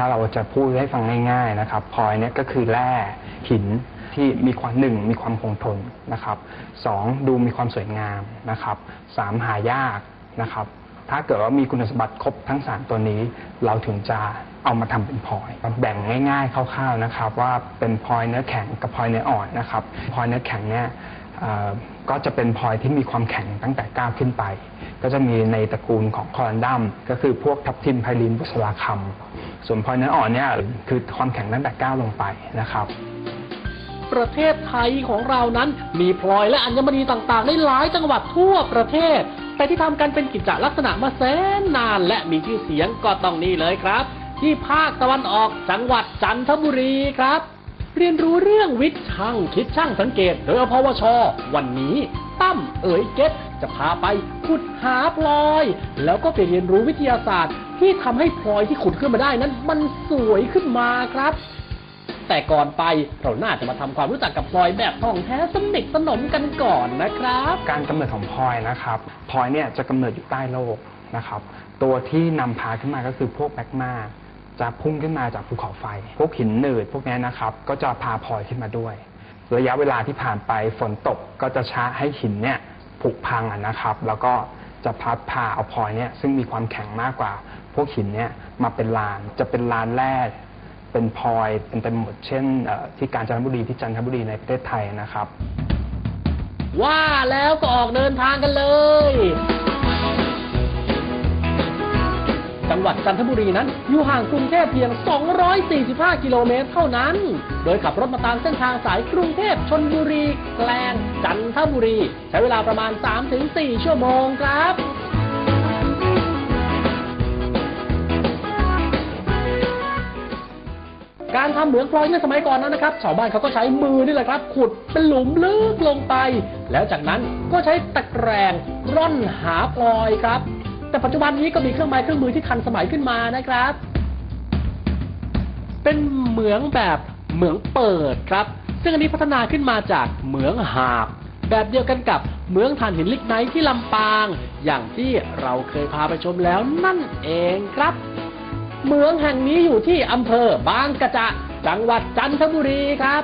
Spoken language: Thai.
ถ้าเราจะพูดให้ฟังง่ายๆนะครับพลอยเนี่ยก็คือแร่หินที่มีความหนึ่งมีความคงทนนะครับสองดูมีความสวยงามนะครับสามหายากนะครับถ้าเกิดว่ามีคุณสมบัติครบทั้งสามตัวนี้ เราถึงจะเอามาทำเป็นพลอยแบ่งง่ายๆคร่าวๆนะครับว่าเป็นพลอยเนื้อแข็งกับพลอยเนื้ออ่อนนะครับพลอยเนื้อแข็งเนี่ยก็จะเป็นพลอยที่มีความแข็งตั้งแต่ก้าวขึ้นไป ก็จะมีในตระกูลของคอรันดัมก็คือพวกทับทิมไพลินบุษราคำ ส่วนพลอยเนื้ออ่อนเนี่ยคือความแข็งตั้งแต่ก้าวลงไปนะครับ ประเทศไทยของเรานั้นมีพลอยและอัญมณีต่างๆในหลายจังหวัดทั่วประเทศ แต่ที่ทำกันเป็นกิจลักษณะมาแสนนาน และมีชื่อเสียงก็ต้องนี่เลยครับ ที่ภาคตะวันออกจังหวัดจันทบุรีครับ เรียนรู้เรื่องวิทย์ช่างคิดช่างสังเกตโดยอพวช วันนี้ตั้มเอ๋ยเก็ตจะพาไปขุดหาพลอย แล้วก็ไปเรียนรู้วิทยาศาสตร์ ที่ทำให้พลอยที่ขุดขึ้นมาได้นั้น มันสวยขึ้นมาครับ แต่ก่อนไปเราน่าจะมาทำความรู้จักกับพลอยแบบท่องแท้สนิทสนมกันก่อนนะครับ การกำเนิดของพลอยนะครับพลอยเนี่ยจะกำเนิดอยู่ใต้โลกนะครับ ตัวที่นำพาขึ้นมาก็คือพวกแมกมา จะพุ่งขึ้นมาจากภูเขาไฟ พวกหินหนืดพวกนี้นะครับ ก็จะพาพลอยขึ้นมาด้วย ระยะเวลาที่ผ่านไปฝนตกก็จะช้าให้หินเนี่ยผุพังนะครับ แล้วก็จะพัดพาเอาพลอยเนี่ยซึ่งมีความแข็งมากกว่า พวกหินเนี่ยมาเป็นลาน จะเป็นลานแร่เป็นพลอยเป็นเต็มหมดเช่นที่กาญจนบุรีที่จันทบุรีในประเทศไทยนะครับ ว่าแล้วก็ออกเดินทางกันเลย จันทบุรีนั้น อยู่ห่างกรุงเทพเพียง 245 กิโลเมตรเท่านั้น โดยขับรถมาตามเส้นทางสายกรุงเทพชนบุรี แกลง จันทบุรี ใช้เวลาประมาณ 3-4 ชั่วโมงครับการทำเหมืองพลอยในสมัยก่อนนั้นนะครับชาวบ้านเขาก็ใช้มือนี่แหละครับ ขุดเป็นหลุมลึกลงไป แล้วจากนั้นก็ใช้ตะแกรงร่อนหาพลอยครับ แต่ปัจจุบันนี้ก็มีเครื่องไม้เครื่องมือที่ทันสมัยขึ้นมานะครับ เป็นเหมืองแบบเหมืองเปิดครับ ซึ่งอันนี้พัฒนาขึ้นมาจากเหมืองหาบ แบบเดียวกันกับเหมืองถ่านหินลิกไนท์ที่ลำปาง อย่างที่เราเคยพาไปชมแล้วนั่นเองครับ เหมืองแห่งนี้อยู่ที่อำเภอบางกระจะจังหวัดจันทบุรีครับ